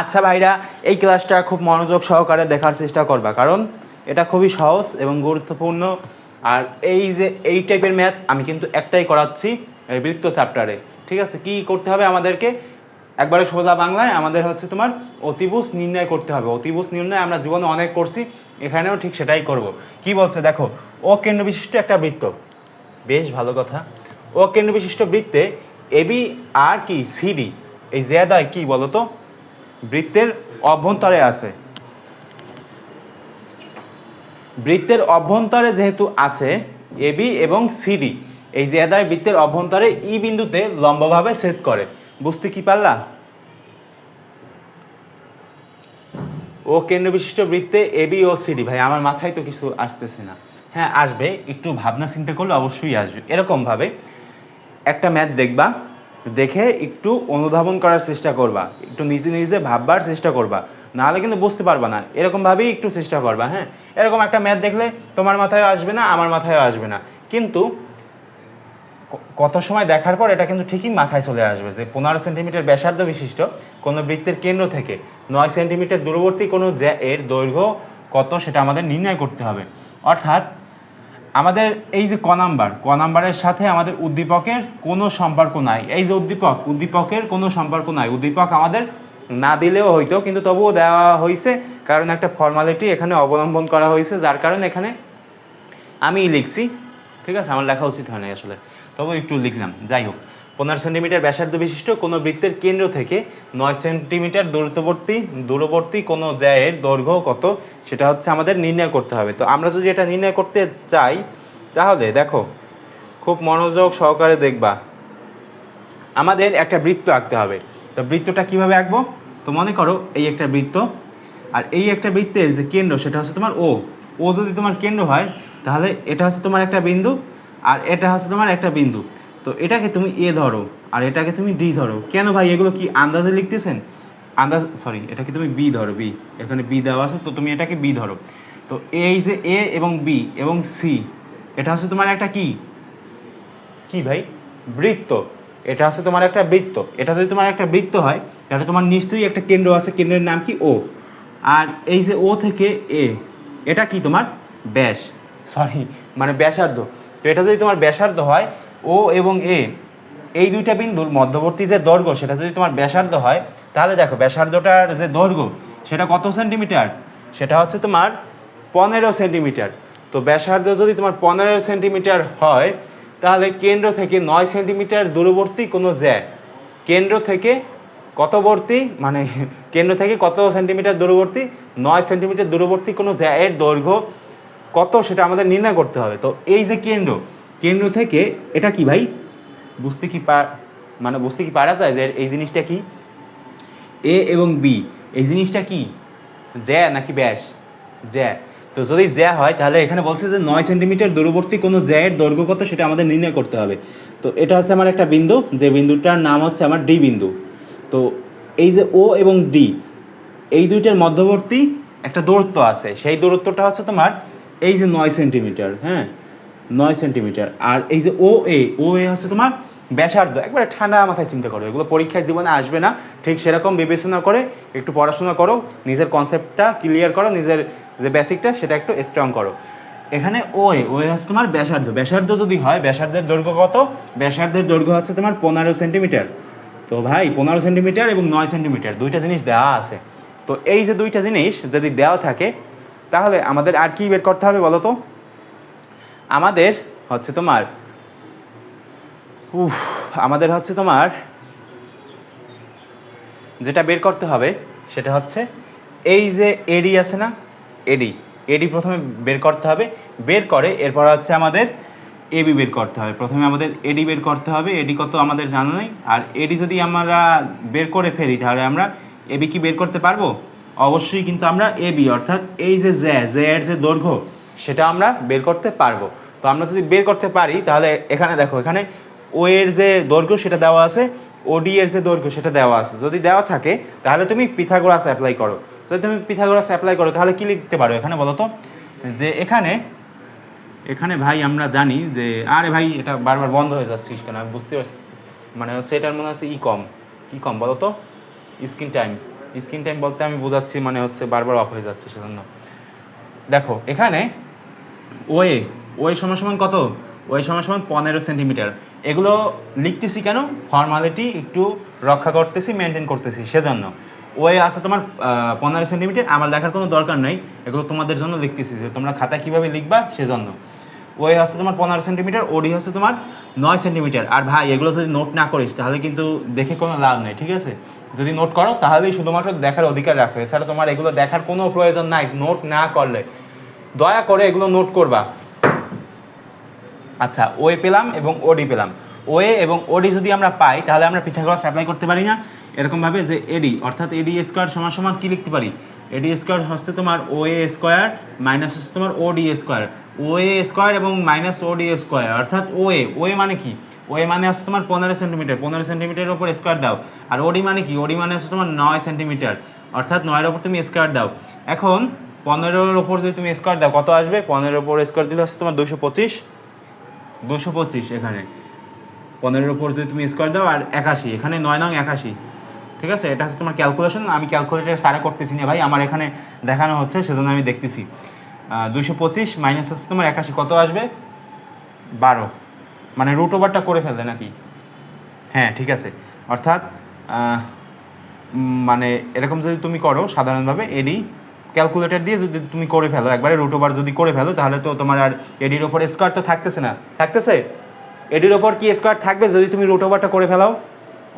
আচ্ছা ভাইরা, এই ক্লাসটা খুব মনোযোগ সহকারে দেখার চেষ্টা করবা, কারণ এটা খুবই সহজ এবং গুরুত্বপূর্ণ। আর এই যে, এই টাইপের ম্যাথ আমি কিন্তু একটাই করাচ্ছি বৃত্ত চ্যাপ্টারে ঠিক আছে? কি করতে হবে আমাদেরকে? একবারে সোজা বাংলায় আমাদের হচ্ছে তোমার অতিভুজ নির্ণয় করতে হবে। অতিভুজ নির্ণয় আমরা জীবনে অনেক করছি, এখানেও ঠিক সেটাই করব। কি বলছে? দেখো, ও কেন্দ্র বিশিষ্ট একটা বৃত্ত। বেশ ভালো কথা। ও কেন্দ্র বিশিষ্ট বৃত্তে এবি আর কি? সিডি এই জেদায় কি বলো তো বৃত্তের অভ্যন্তরে আছে। বৃত্তের অভ্যন্তরে যেহেতু আছে এবি এবং সিডি এই জেদায় বৃত্তের অভ্যন্তরে ই বিন্দুতে লম্বভাবে ছেদ করে। বুঝতে কি পারলা? ও কেন্দ্র বিশিষ্ট বৃত্তে এবি ও সিডি ভাই, আমার মাথায় তো কিছু আসতেছে না। হ্যাঁ আসবে, একটু ভাবনা চিন্তা করলে অবশ্যই আসবে। এরকমভাবে একটা ম্যাথ দেখবা। দেখে একটু অনুধাবন করার চেষ্টা করবা। একটু নিজে নিজে ভাববার চেষ্টা করবা। নাহলে কিন্তু বুঝতে পারবা না। এরকমভাবেই একটু চেষ্টা করবা হ্যাঁ? এরকম একটা ম্যাথ দেখলে তোমার মাথায় আসবে না, আমার মাথায় আসবে না। কিন্তু কত সময় দেখার পর এটা কিন্তু ঠিকই মাথায় চলে আসবে যে পনেরো সেন্টিমিটার ব্যাসার্ধ বিশিষ্ট কোনো বৃত্তের কেন্দ্র থেকে নয় সেন্টিমিটার দূরবর্তী কোনো এর দৈর্ঘ্য কত সেটা আমাদের নির্ণয় করতে হবে। অর্থাৎ আমাদের এই যে ক নাম্বার, ক নাম্বারের সাথে আমাদের উদ্দীপকের কোনো সম্পর্ক নাই। এই যে উদ্দীপক, উদ্দীপকের কোনো সম্পর্ক নাই। উদ্দীপক আমাদের না দিলেও হইতো, কিন্তু তবুও দেওয়া হয়েছে কারণ একটা ফর্মালিটি এখানে অবলম্বন করা হয়েছে যার কারণে এখানে আমি লিখছি। ঠিক আছে? আমার লেখা উচিত হয় না আসলে। তবু একটু লিখলাম। যাই হোক। পনেরো সেন্টিমিটার ব্যাসার্ধ বিশিষ্ট কোনো বৃত্তের কেন্দ্র থেকে নয় সেন্টিমিটার দূরত্ববর্তী, দূরবর্তী কোনো জ্যায়ের দৈর্ঘ্য কত? সেটা হচ্ছে আমাদের নির্ণয় করতে হবে। তো আমরা যদি এটা নির্ণয় করতে চাই, তাহলে দেখো, খুব মনোযোগ সহকারে দেখবা। আমাদের একটা বৃত্ত আঁকতে হবে। তো বৃত্তটা কীভাবে আঁকবো? তো মনে করো এই একটা বৃত্ত, আর এই একটা বৃত্তের যে কেন্দ্র, সেটা হচ্ছে তোমার ও ও যদি তোমার কেন্দ্র হয়, তাহলে এটা হচ্ছে তোমার একটা বিন্দু, আর এটা হচ্ছে তোমার একটা বিন্দু। তো এটাকে তুমি এ ধরো, আর এটাকে তুমি ডি ধরো। কেন ভাই, এগুলো কি আন্দাজে লিখতেছেন? আন্দাজ সরি এটাকে তুমি বি ধরো, বি। এখানে বি দেওয়া আছে, তো তুমি এটাকে বি ধরো। তো এই যে এ এবং বি এবং সি, এটা হচ্ছে তোমার একটা কি? কি ভাই? বৃত্ত। এটা হচ্ছে তোমার একটা বৃত্ত। এটা যদি তোমার একটা বৃত্ত হয়, তাহলে তোমার নিশ্চয়ই একটা কেন্দ্র আছে, কেন্দ্রের নাম কি? ও। আর এই যে ও থেকে এ, এটা কি তোমার? ব্যাস। সরি মানে ব্যাসার্ধ। তো এটা যদি তোমার ব্যাসার্ধ হয় ও এবং এ, এই দুইটা বিন্দুর মধ্যবর্তী যে দৈর্ঘ্য, সেটা যদি তোমার ব্যাসার্ধ হয়, তাহলে দেখো ব্যাসার্ধটার যে দৈর্ঘ্য, সেটা কত সেন্টিমিটার? সেটা হচ্ছে তোমার পনেরো সেন্টিমিটার। তো ব্যাসার্ধ যদি তোমার পনেরো সেন্টিমিটার হয়, তাহলে কেন্দ্র থেকে নয় সেন্টিমিটার দূরবর্তী কোনো জ্যা, কেন্দ্র থেকে কতবর্তী মানে কেন্দ্র থেকে কত সেন্টিমিটার দূরবর্তী, নয় সেন্টিমিটার দূরবর্তী কোনো জ্যা এর দৈর্ঘ্য কত, সেটা আমাদের নির্ণয় করতে হবে। তো এই যে কেন্দ্র কেন্দ্র থেকে এটা কি ভাই? বুঝতে কি পার মানে বুঝতে কি পারা যায় যে এই জিনিসটা কি? এ এবং বি, এই জিনিসটা কি? জ্যা নাকি ব্যাস? জ্যা। তো যদি জ্যা হয়, তাহলে এখানে বলছে যে নয় সেন্টিমিটার দূরবর্তী কোনো জ্যায়ের দৈর্ঘ্য কত সেটা আমাদের নির্ণয় করতে হবে। তো এটা হচ্ছে আমার একটা বিন্দু, যে বিন্দুটার নাম হচ্ছে আমার ডি বিন্দু। তো এই যে ও এবং ডি, এই দুইটার মধ্যবর্তী একটা দূরত্ব আছে। সেই দূরত্বটা হচ্ছে তোমার এই যে নয় সেন্টিমিটার হ্যাঁ? নয় সেন্টিমিটার আর এই যে ও এ ও এ হচ্ছে তোমার ব্যাসার্ধ। একবারে ঠান্ডা মাথায় চিন্তা করো। এগুলো পরীক্ষার জীবনে আসবে না। ঠিক সেরকম বিবেচনা করে একটু পড়াশোনা করো, নিজের কনসেপ্টটা ক্লিয়ার করো, নিজের যে বেসিকটা সেটা একটু স্ট্রং করো। এখানে ও এ ও হচ্ছে তোমার ব্যাসার্ধ। ব্যাসার্ধ যদি হয়, ব্যাসার্ধের দৈর্ঘ্য কত? ব্যাসার্ধের দৈর্ঘ্য হচ্ছে তোমার পনেরো সেন্টিমিটার তো ভাই, পনেরো সেন্টিমিটার এবং নয় সেন্টিমিটার দুইটা জিনিস দেওয়া আছে। তো এই যে দুইটা জিনিস যদি দেওয়া থাকে, তাহলে আমাদের আর কি বের করতে হবে বলো তো? আমাদের হচ্ছে তোমার, উফ, আমাদের হচ্ছে তোমার, যেটা বের করতে হবে সেটা হচ্ছে এই যে এডি আছে না, এডি এডি প্রথমে বের করতে হবে, বের করে এরপর হচ্ছে আমাদের এবি বের করতে হবে। প্রথমে আমাদের এডি বের করতে হবে, এডি কত আমাদের জানা নেই। আর এডি যদি আমরা বের করে ফেলি, তাহলে আমরা এবি কি বের করতে পারব? অবশ্যই কিন্তু আমরা এবি অর্থাৎ এই যে জ্যা জ্যা এর যে দৈর্ঘ্য, সেটা আমরা বের করতে পারব। তো আমরা যদি বের করতে পারি, তাহলে এখানে দেখো, এখানে ও এর যে দৈর্ঘ্য সেটা দেওয়া আছে ওডি এর যে দৈর্ঘ্য সেটা দেওয়া আছে। যদি দেওয়া থাকে, তাহলে তুমি পিথাগোরাস অ্যাপ্লাই করো। যদি তুমি পিথাগোরাস অ্যাপ্লাই করো, তাহলে কি লিখতে পারো এখানে বলো তো? যে এখানে এখানে ভাই আমরা জানি যে, আরে ভাই, এটা বারবার বন্ধ হয়ে যাচ্ছিস কেন? আমি বুঝতে পারছি। মানে হচ্ছে এটার মনে হচ্ছে ই কম কি কম বলো তো? স্ক্রিন টাইম স্ক্রিন টাইম বলতে আমি বোঝাচ্ছি মানে হচ্ছে বারবার অফ হয়ে যাচ্ছে সেজন্য। দেখো, এখানে ওয়ে ওয়ে সমান সমান কত? ওয়ে সমান সমান পনেরো সেন্টিমিটার। এগুলো লিখতেছি কেন? ফর্মালিটি একটু রক্ষা করতেছি মেনটেন করতেছি, সেজন্য। ওয়ে আছে তোমার পনেরো সেন্টিমিটার, আমার লেখার কোনো দরকার নেই। এগুলো তোমাদের জন্য লিখতেছি যে তোমরা খাতায় কীভাবে লিখবা, সেজন্য। ওয়ে হচ্ছে তোমার পনেরো সেন্টিমিটার ওডি হচ্ছে তোমার নয় সেন্টিমিটার। আর ভাই, এগুলো যদি নোট না করিস, তাহলে কিন্তু দেখে কোনো লাভ নেই, ঠিক আছে? যদি নোট করো, তাহলেই শুধুমাত্র দেখার অধিকার রাখো। এছাড়া তোমার এগুলো দেখার কোনো প্রয়োজন নাই নোট না করলে। দয়া করে এগুলো নোট করবা। আচ্ছা ওয়ে পেলাম এবং ওডি পেলাম। ওয়ে এবং ওডি যদি আমরা পাই, তাহলে আমরা পিথাগোরাস অ্যাপ্লাই করতে পারি না। এরকমভাবে যে এডি অর্থাৎ এডি স্কোয়ার সমান সমান কী লিখতে পারি? এডি স্কোয়ার হচ্ছে তোমার ও এ স্কোয়ার মাইনাস হচ্ছে তোমার OD square O A square এবং মাইনাস ওডি স্কোয়ার অর্থাৎ ও এ ও এ মানে কি? ও এ মানে হচ্ছে তোমার পনেরো সেন্টিমিটার পনেরো সেন্টিমিটারের ওপর স্কোয়ার দাও। আর ওডি মানে কি? ওডি মানে হচ্ছে তোমার নয় সেন্টিমিটার অর্থাৎ নয়ের ওপর তুমি স্কোয়ার দাও। এখন, পনেরোর ওপর যদি তুমি স্কোয়ার দাও, কত আসবে? পনেরোর ওপর স্কোয়ার দিলে হচ্ছে তোমার দুশো পঁচিশ। দুশো পঁচিশ এখানে। পনেরোর উপর যদি তুমি স্কোয়ার দাও আর একাশি, এখানে নয় নং একাশি। ঠিক আছে? এটা হচ্ছে তোমার ক্যালকুলেশন আমি ক্যালকুলেটার সারা করতেছি না ভাই, আমার এখানে দেখানো হচ্ছে, সেজন্য আমি দেখতেছি। দুশো পঁচিশ মাইনাস হচ্ছে তোমার একাশি, কত আসবে? বারো। মানে রুট ওভারটা করে ফেলবে নাকি? হ্যাঁ ঠিক আছে। অর্থাৎ মানে এরকম যদি তুমি করো, সাধারণভাবে এডি ক্যালকুলেটর দিয়ে যদি তুমি করে ফেলো, একবারে রুট ওভার যদি করে ফেলো, তাহলে তো তোমার আর এডির ওপর স্কোয়ার তো থাকতেছে না। থাকতেছে? এডির ওপর কি স্কোয়ার থাকবে যদি তুমি রুট ওভারটা করে ফেলাও?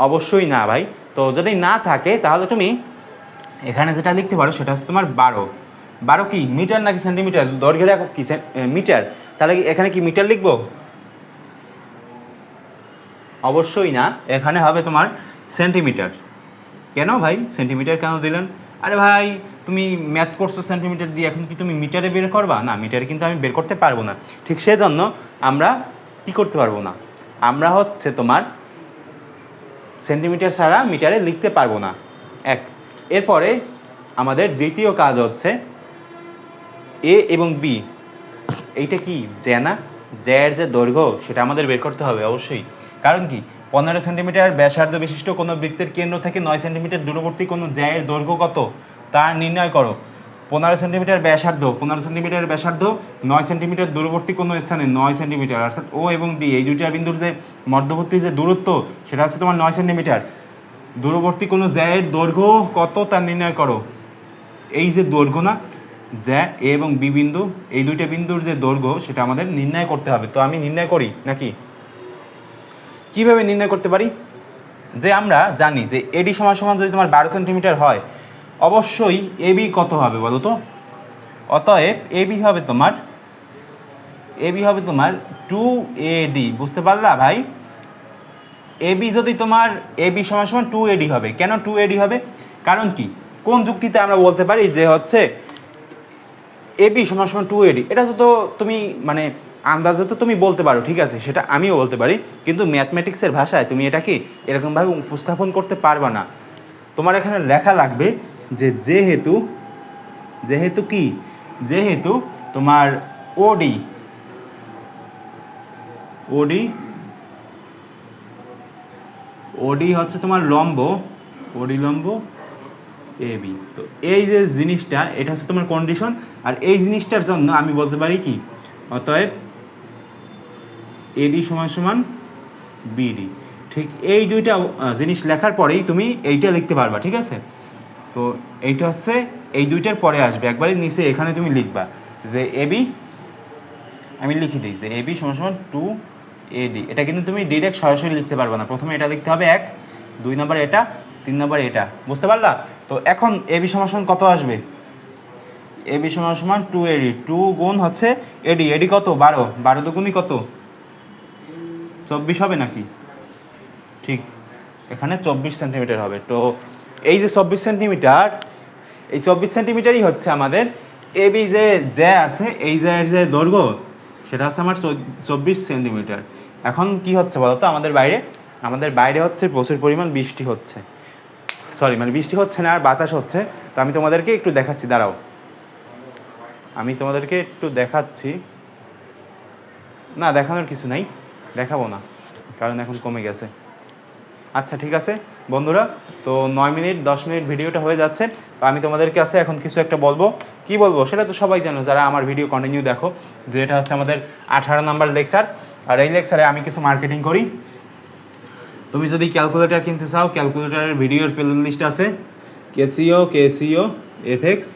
অবশ্যই না ভাই। তো যদি না থাকে, তাহলে তুমি এখানে যেটা লিখতে পারো, সেটা হচ্ছে তোমার বারো। বারো কি? মিটার নাকি সেন্টিমিটার দৈর্ঘ্যের একক কি? মিটার। তাহলে এখানে কি মিটার লিখব? অবশ্যই না। এখানে হবে তোমার সেন্টিমিটার কেন ভাই? সেন্টিমিটার কেন দিলেন? আরে ভাই তুমি ম্যাথ করছ সেন্টিমিটার দিয়ে, এখন কি তুমি মিটারে বের করবা? না মিটারে কিন্তু আমি বের করতে পারব না। ঠিক সেজন্য আমরা কি করতে পারব না? আমরা হচ্ছে তোমার সেন্টিমিটার ছাড়া মিটারে লিখতে পারব না। এক। এরপরে আমাদের দ্বিতীয় কাজ হচ্ছে এ এবং বি এইটা কি? জ্যানা জ্যার যে দৈর্ঘ্য, সেটা আমাদের বের করতে হবে অবশ্যই। কারণ কি? পনেরো সেন্টিমিটার ব্যাসার্ধ বিশিষ্ট কোনো বৃত্তের কেন্দ্র থেকে নয় সেন্টিমিটার দূরবর্তী কোনো জ্যায়ের দৈর্ঘ্য কত? তা নির্ণয় করো। পনেরো সেন্টিমিটার ব্যাসার্ধ, পনেরো সেন্টিমিটার ব্যাসার্ধ, নয় সেন্টিমিটার দূরবর্তী কোনো স্থানে, নয় সেন্টিমিটার। অর্থাৎ ও এবং ডি এই দুইটা বিন্দুর যে মধ্যবর্তী যে দূরত্ব, সেটা হচ্ছে তোমার নয় সেন্টিমিটার। দূরবর্তী কোনো জ্যায়ের দৈর্ঘ্য কত তা নির্ণয় করো। এই যে দৈর্ঘ্য না, জ্যা এ এবং বি বিন্দু, এই দুইটা বিন্দুর যে দৈর্ঘ্য, সেটা আমাদের নির্ণয় করতে হবে। তো আমি নির্ণয় করি নাকি? কীভাবে নির্ণয় করতে পারি? যে আমরা জানি যে এডি সমান সমান যদি তোমার বারো সেন্টিমিটার হয় অবশ্যই এবি কত হবে বলো তো? অতএব এবি হবে তোমার এবি হবে তোমার টু এডি বুঝতে পারলা ভাই? এবি যদি তোমার এবি সমান সমান টু এডি হবে। কেন টু এডি হবে? কারণ কি? কোন যুক্তিতে আমরা বলতে পারি যে হচ্ছে এবি সমান সমান টু এডি এটা তো তুমি মানে আন্দাজে তো তুমি বলতে পারো, ঠিক আছে? সেটা আমিও বলতে পারি। কিন্তু ম্যাথমেটিক্সের ভাষায় তুমি এটাকে এরকমভাবে উপস্থাপন করতে পারবে না। তোমার এখানে লেখা লাগবে যে যেহেতু যেহেতু কি? যেহেতু তোমার ওডি ওডি ওডি হচ্ছে তোমার লম্ব ওডি লম্ব এ বি তো এই যে জিনিসটা, এটা হচ্ছে তোমার কন্ডিশন আর এই জিনিসটার জন্য আমি বলতে পারি কি? অতএব এডি সমান সমান বিডি ঠিক এই দুইটা জিনিস লেখার পরেই তুমি এইটা লিখতে পারবা, ঠিক আছে? তো এইটা হচ্ছে, এই দুইটার পরে আসবে। একবারে নিচে এখানে তুমি লিখবা যে এবি আমি লিখে দিই যে এবি সমান সমান টু এডি এটা কিন্তু তুমি ডিরেক্ট সরাসরি লিখতে পারবে না। প্রথমে এটা লিখতে হবে এক, দুই নম্বর এটা, তিন নম্বর এটা। বুঝতে পারলা? তো এখন এবি সমান সমান কত আসবে? এবি সমান সমান টু এডি টু গুণ হচ্ছে এডি এডি কত? বারো। বারো দুগুণই কত? চব্বিশ হবে নাকি? ঠিক। এখানে চব্বিশ সেন্টিমিটার হবে। তো এই যে চব্বিশ সেন্টিমিটার, এই চব্বিশ সেন্টিমিটারই হচ্ছে আমাদের এবি যে জ্যা আছে, এই জ্যায়ের যে দৈর্ঘ্য, সেটা হচ্ছে আমার চব্বিশ সেন্টিমিটার। এখন কি হচ্ছে বলো তো? আমাদের বাইরে আমাদের বাইরে হচ্ছে প্রচুর পরিমাণ বৃষ্টি হচ্ছে। সরি মানে বৃষ্টি হচ্ছে না, আর বাতাস হচ্ছে। তো আমি তোমাদেরকে একটু দেখাচ্ছি, দাঁড়াও। আমি তোমাদেরকে একটু দেখাচ্ছি। না, দেখানোর কিছু নাই, দেখাবো না, কারণ এখন কমে গেছে। আচ্ছা ঠিক আছে। বন্ধুরা, তো নয় মিনিট, দশ মিনিট ভিডিওটা হয়ে যাচ্ছে। তো আমি তোমাদের কাছে এখন কিছু একটা বলব। কি বলব? সেটা তো সবাই জানো, যারা আমার ভিডিও কন্টিনিউ দেখো, যে এটা হচ্ছে আমাদের আঠারো নাম্বার লেকচার আর এই লেকচারে আমি কিছু মার্কেটিং করি। তুমি যদি ক্যালকুলেটর কিনতে চাও ক্যালকুলেটরের ভিডিওর প্লে লিস্ট আছে। Casio Casio FX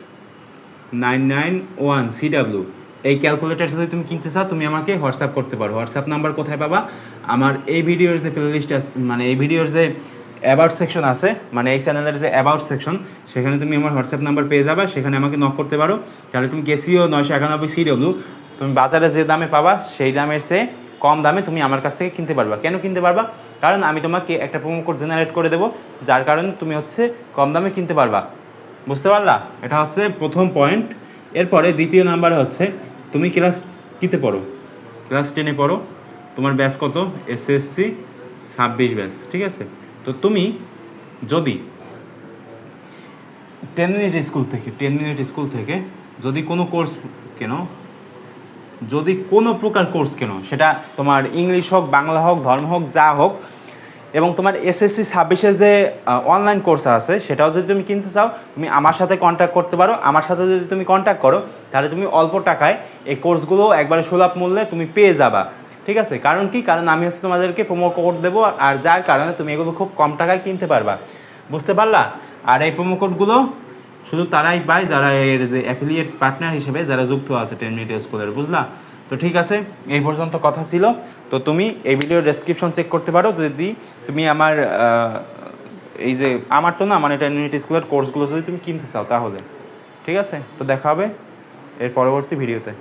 nine nine one CW এই ক্যালকুলেটর যদি তুমি কিনতে চাও, তুমি আমাকে হোয়াটসঅ্যাপ করতে পারো। হোয়াটসঅ্যাপ নাম্বার কোথায় পাবা? আমার এই ভিডিওর যে প্লে লিস্ট আছে মানে এই ভিডিওর যে অ্যাবাউট সেকশন আছে মানে এই চ্যানেলের যে অ্যাবাউট সেকশন সেখানে তুমি আমার হোয়াটসঅ্যাপ নাম্বার পেয়ে যাবে, সেখানে আমাকে নক করতে পারো। তাহলে তুমি কেসিও নয়শো একানব্বই সিডব্লিউ তুমি বাজারে যে দামে পাবা, সেই দামের চেয়ে কম দামে তুমি আমার কাছ থেকে কিনতে পারবা। কেন কিনতে পারবা? কারণ আমি তোমাকে একটা প্রোমো কোড জেনারেট করে দেবো, যার কারণে তুমি হচ্ছে কম দামে কিনতে পারবা। বুঝতে পারলা? এটা হচ্ছে প্রথম পয়েন্ট এরপরে দ্বিতীয় নাম্বার হচ্ছে, তুমি ক্লাস কিতে পড়ো? ক্লাস টেনে পড়ো। তোমার ব্যাচ কত? এসএসসি ছাব্বিশ ব্যাচ ঠিক আছে? তো তুমি, যদি টেন মিনিট স্কুল থেকে টেন মিনিট স্কুল থেকে যদি কোনো কোর্স কেন, যদি কোনো প্রকার কোর্স কেন, সেটা তোমার ইংলিশ হোক, বাংলা হোক, ধর্ম হোক, যা হোক, এবং তোমার এসএসসি ছাব্বিশের যে অনলাইন কোর্স আছে, সেটাও যদি তুমি কিনতে চাও, তুমি আমার সাথে কন্ট্যাক্ট করতে পারো। আমার সাথে যদি তুমি কন্ট্যাক্ট করো, তাহলে তুমি অল্প টাকায় এই কোর্সগুলো একবারে সুলভ মূল্যে তুমি পেয়ে যাবা। ঠিক আছে? কারণ কি? কারণ আমি হচ্ছে তোমাদেরকে প্রোমো কোড দেবো আর যার কারণে তুমি এগুলো খুব কম টাকায় কিনতে পারবা। বুঝতে পারলা? আর এই প্রোমো কোডগুলো শুধু তারাই পায় যারা এর যে অ্যাফিলিয়েট পার্টনার হিসেবে যারা যুক্ত আছে টেন মিনিট স্কুলের বুঝলা? তো ঠিক আছে, এই পর্যন্ত কথা ছিল। তো তুমি এই ভিডিওর ডেসক্রিপশন চেক করতে পারো যদি তুমি আমার এই যে আমার তো না মানে টেন মিনিট স্কুলের কোর্সগুলো যদি তুমি কিনতে চাও তাহলে। ঠিক আছে? তো দেখা হবে এর পরবর্তী ভিডিওতে